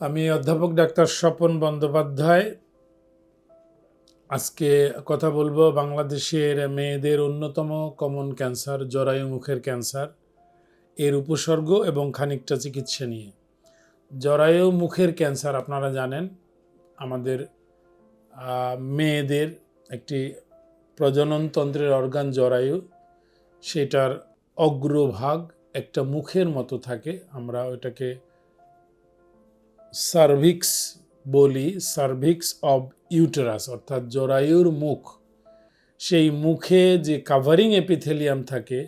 আমি অধ্যাপক ডাক্তার স্বপন বন্দ্যোপাধ্যায়। আজকে কথা বলব বাংলাদেশের মেয়েদের অন্যতম কমন ক্যান্সার জরায়ু মুখের ক্যান্সার এর উপসর্গ এবং খানিকটা চিকিৎসা নিয়ে। জরায়ু মুখের ক্যান্সার আপনারা জানেন, আমাদের মেয়েদের একটি প্রজননতন্ত্রের অর্গান জরায়ু, সেটার অগ্রভাগ একটা মুখের মতো থাকে, আমরা ওইটাকে সার্ভিক্স বলি সার্ভিক্স অব ইউটেরাস অর্থাৎ জরায়ুর মুখ। সেই মুখে যে কাভারিং এপিথেলিয়াম থাকে,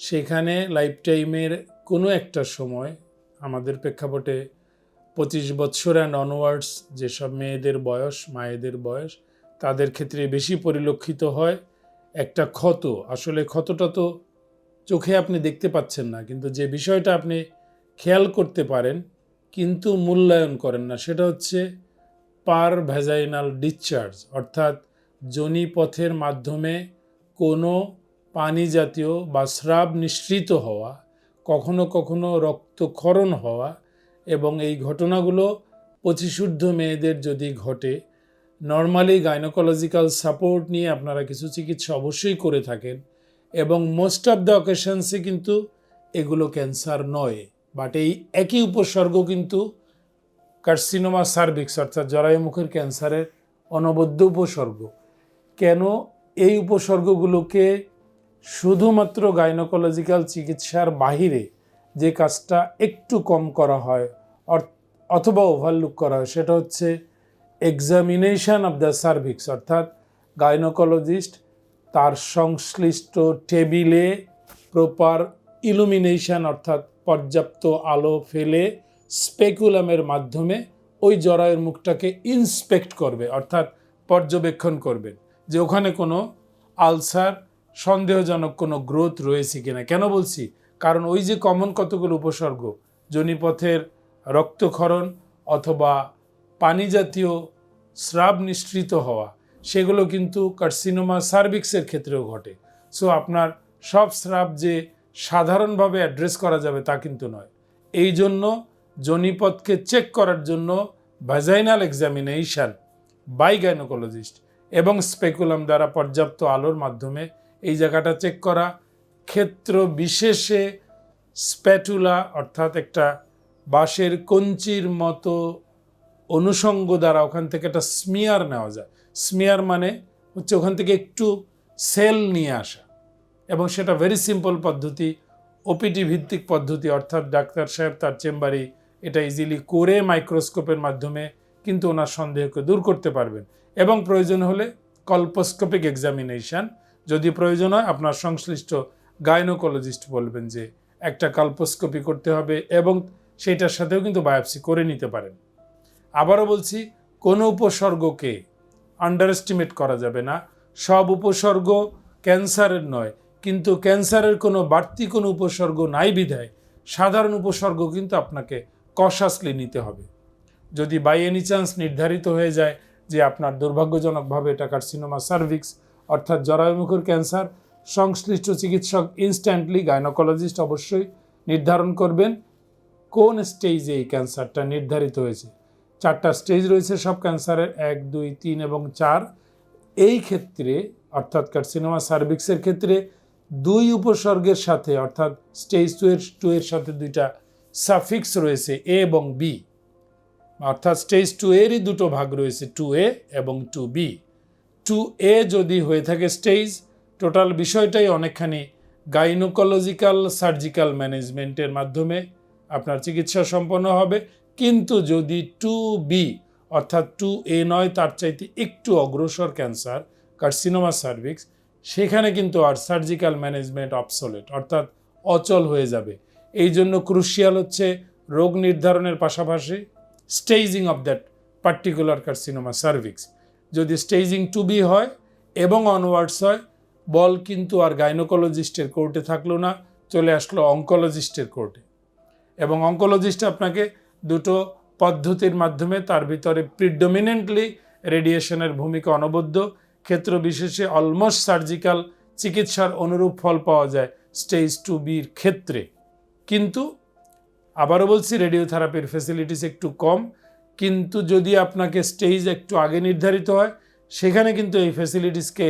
সেখানে লাইফ টাইমের কোনো একটা সময়, আমাদের প্রেক্ষাপটে পঁচিশ বৎসর অ্যান্ড অনওয়ার্ডস যেসব মেয়েদের বয়স, মায়েদের বয়স, তাদের ক্ষেত্রে বেশি পরিলক্ষিত হয় একটা ক্ষত। আসলে ক্ষতটা তো চোখে আপনি দেখতে পাচ্ছেন না, কিন্তু যে বিষয়টা আপনি খেয়াল করতে পারেন কিন্তু মূল্যায়ন করেন না। সেটা হচ্ছে পার ভ্যাজাইনাল ডিসচার্জ, অর্থাৎ যোনিপথের মাধ্যমে কোনো পানি জাতীয় বা স্রাব নিঃসৃত হওয়া, কখনো কখনো রক্তক্ষরণ হওয়া এবং এই ঘটনাগুলো পঁচিশূর্ধ্ব মেয়েদের যদি ঘটে, নর্মালি গাইনোকোলজিক্যাল সাপোর্ট নিয়ে আপনারা কিছু চিকিৎসা অবশ্যই করে থাকেন এবং মোস্ট অফ দ্য অকেশনসে কিন্তু এগুলো ক্যান্সার নয়। বাট এই একই উপসর্গ কিন্তু কার্সিনোমা সার্ভিক্স, অর্থাৎ জরায়ুমুখের ক্যান্সারের অনবদ্য উপসর্গ। কেন এই উপসর্গগুলোকে শুধুমাত্র গাইনোকোলজিক্যাল চিকিৎসার বাহিরে যে কাজটা একটু কম করা হয় অথবা ওভারলুক করা হয়, সেটা হচ্ছে এক্সামিনেশন অফ দ্য সার্ভিক্স অর্থাৎ গাইনোকোলজিস্ট তার সংশ্লিষ্ট টেবিলে প্রপার ইলুমিনেশন অর্থাৎ পর্যাপ্ত আলো ফেলে স্পেকুলামের মাধ্যমে ওই জরায়ের মুখটাকে ইন্সপেক্ট করবে, অর্থাৎ পর্যবেক্ষণ করবেন যে ওখানে কোনো আলসার, সন্দেহজনক কোনো গ্রোথ রয়েছে কিনা। কেন বলছি? কারণ ওই যে কমন কতগুলো উপসর্গ, জনিপথের রক্তক্ষরণ অথবা পানি জাতীয় স্রাব নিঃসৃত হওয়া, সেগুলো কিন্তু কার্সিনোমা সার্ভিক্সের ক্ষেত্রেও ঘটে। সো আপনার সব স্রাব যে সাধারণভাবে অ্যাড্রেস করা যাবে তা কিন্তু নয়। এই জন্য জনিপথকে চেক করার জন্য ভ্যাজাইনাল এক্সামিনেশন বাই গাইনোকোলজিস্ট এবং স্পেকুলাম দ্বারা পর্যাপ্ত আলোর মাধ্যমে এই জায়গাটা চেক করা। ক্ষেত্র বিশেষে স্প্যাটুলা অর্থাৎ একটা বাঁশের কঞ্চির মতো অনুষঙ্গ দ্বারা ওখান থেকে একটা স্মিয়ার নেওয়া যায়। স্মিয়ার মানে হচ্ছে ওখান থেকে একটু সেল নিয়ে আসা। এবং সেটা ভেরি সিম্পল পদ্ধতি ওপিটি ভিত্তিক পদ্ধতি, অর্থাৎ ডাক্তার সাহেব তার চেম্বারে এটা ইজিলি করে মাইক্রোস্কোপের মাধ্যমে কিন্তু ওনার সন্দেহকে দূর করতে পারবেন। এবং প্রয়োজন হলে কল্পোস্কোপিক এক্সামিনেশন যদি প্রয়োজন হয় আপনার সংশ্লিষ্ট গাইনোকোলজিস্ট বলবেন যে একটা কল্পোস্কোপি করতে হবে এবং সেইটার সাথেও কিন্তু বায়োপসি করে নিতে পারেন। আবারও বলছি, কোনো উপসর্গকে আন্ডার এস্টিমেট করা যাবে না। সব উপসর্গ ক্যান্সারের নয় কিন্তু ক্যান্সারের কোনো বাড়তি কোনো উপসর্গ নাই বিধায় সাধারণ উপসর্গ কিন্তু আপনাকে কশাসলি নিতে হবে। যদি বাই এনি চান্স নির্ধারিত হয়ে যায় যে আপনার দুর্ভাগ্যজনকভাবে এটা কার্সিনোমা সার্ভিক্স অর্থাৎ জরায়ুমুখের ক্যান্সার, সংশ্লিষ্ট চিকিৎসক ইনস্ট্যান্টলি গাইনোকোলজিস্ট অবশ্যই নির্ধারণ করবেন কোন স্টেজে এই ক্যান্সারটা নির্ধারিত হয়েছে। চারটা স্টেজ রয়েছে সব ক্যান্সারের, এক, দুই, তিন এবং চার। এই ক্ষেত্রে অর্থাৎ কার্সিনোমা সার্ভিক্সের ক্ষেত্রে দুই উপসর্গের সাথে, অর্থাৎ স্টেজ টু এর টু এর সাথে দুইটা সাফিক্স রয়েছে এ এবং বি অর্থাৎ স্টেজ টু এরই দুটো ভাগ রয়েছে টু এ এবং টু বি টু এ যদি হয়ে থাকে স্টেজ টোটাল বিষয়টাই অনেকখানি গাইনোকোলজিক্যাল সার্জিক্যাল ম্যানেজমেন্টের মাধ্যমে আপনার চিকিৎসা সম্পন্ন হবে। কিন্তু যদি টু বি অর্থাৎ টু এ নয়, তার চাইতে একটু অগ্রসর ক্যান্সার কার্সিনোমা সার্ভিক্স সেখানে কিন্তু আর সার্জিক্যাল ম্যানেজমেন্ট অবসোলেট অর্থাৎ অচল হয়ে যাবে। এই জন্য ক্রুশিয়াল হচ্ছে রোগ নির্ধারণের পাশাপাশি staging of that particular carcinoma cervix যদি স্টেজিং টু বি হয় এবং অনওয়ার্ডস হয়, বল কিন্তু আর গাইনোকোলজিস্টের কোর্টে থাকল না, চলে আসলো অঙ্কোলজিস্টের কোর্টে এবং অঙ্কোলজিস্ট আপনাকে দুটো পদ্ধতির মাধ্যমে তার ভিতরে প্রিডোমিনেন্টলি রেডিয়েশনের ভূমিকা অনবদ্য ক্ষেত্র বিশেষে অলমোস্ট সার্জিক্যাল চিকিৎসার অনুরূপ ফল পাওয়া যায় স্টেজ টু বির ক্ষেত্রে। কিন্তু আবারও বলছি, রেডিওথেরাপির ফেসিলিটিস একটু কম। কিন্তু যদি আপনাকে স্টেজ একটু আগে নির্ধারিত হয়, সেখানে কিন্তু এই ফেসিলিটিসকে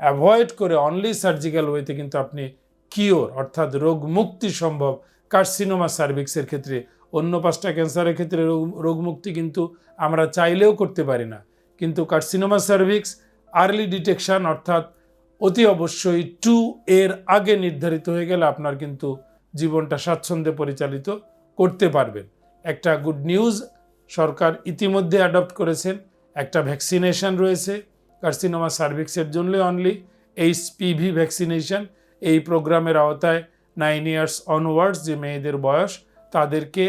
অ্যাভয়েড করে অনলি সার্জিক্যাল ওয়েতে কিন্তু আপনি কিওর অর্থাৎ রোগ মুক্তি সম্ভব। কার্সিনোমা সার্ভিক্সের ক্ষেত্রে, অন্য পাঁচটা ক্যান্সারের ক্ষেত্রে রোগ রোগ মুক্তি কিন্তু আমরা চাইলেও করতে পারি না। কিন্তু কার্সিনোমা সার্ভিক্স আর্লি ডিটেকশন, অর্থাৎ অতি অবশ্যই টু এর আগে নির্ধারিত হয়ে গেলে আপনার কিন্তু জীবনটা স্বাচ্ছন্দ্যে পরিচালিত করতে পারবেন। একটা গুড নিউজ সরকার ইতিমধ্যে অ্যাডপ্ট করেছেন, একটা ভ্যাকসিনেশন রয়েছে কার্সিনোমা সার্ভিক্সের জন্য অনলি এইচপিভি ভ্যাকসিনেশন এই প্রোগ্রামের আওতায় নাইন ইয়ার্স অনওয়ার্ডস যে মেয়েদের বয়স, তাদেরকে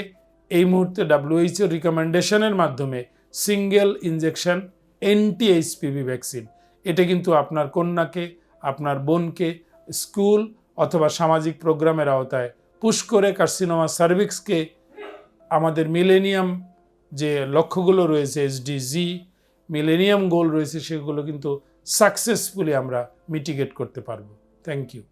এই মুহূর্তে ডাব্লিউএইচও রিকমেন্ডেশনের মাধ্যমে single injection anti HPV vaccine এটা কিন্তু আপনার কন্যাকে, আপনার বোনকে স্কুল অথবা সামাজিক প্রোগ্রামের আওতায় পুশ করে কার্সিনোমা সার্ভিক্সকে আমাদের মিলেনিয়াম যে লক্ষ্যগুলো রয়েছে এসডিজি মিলেনিয়াম গোল রয়েছে, সেগুলো কিন্তু সাকসেসফুলি আমরা মিটিগেট করতে পারব। Thank you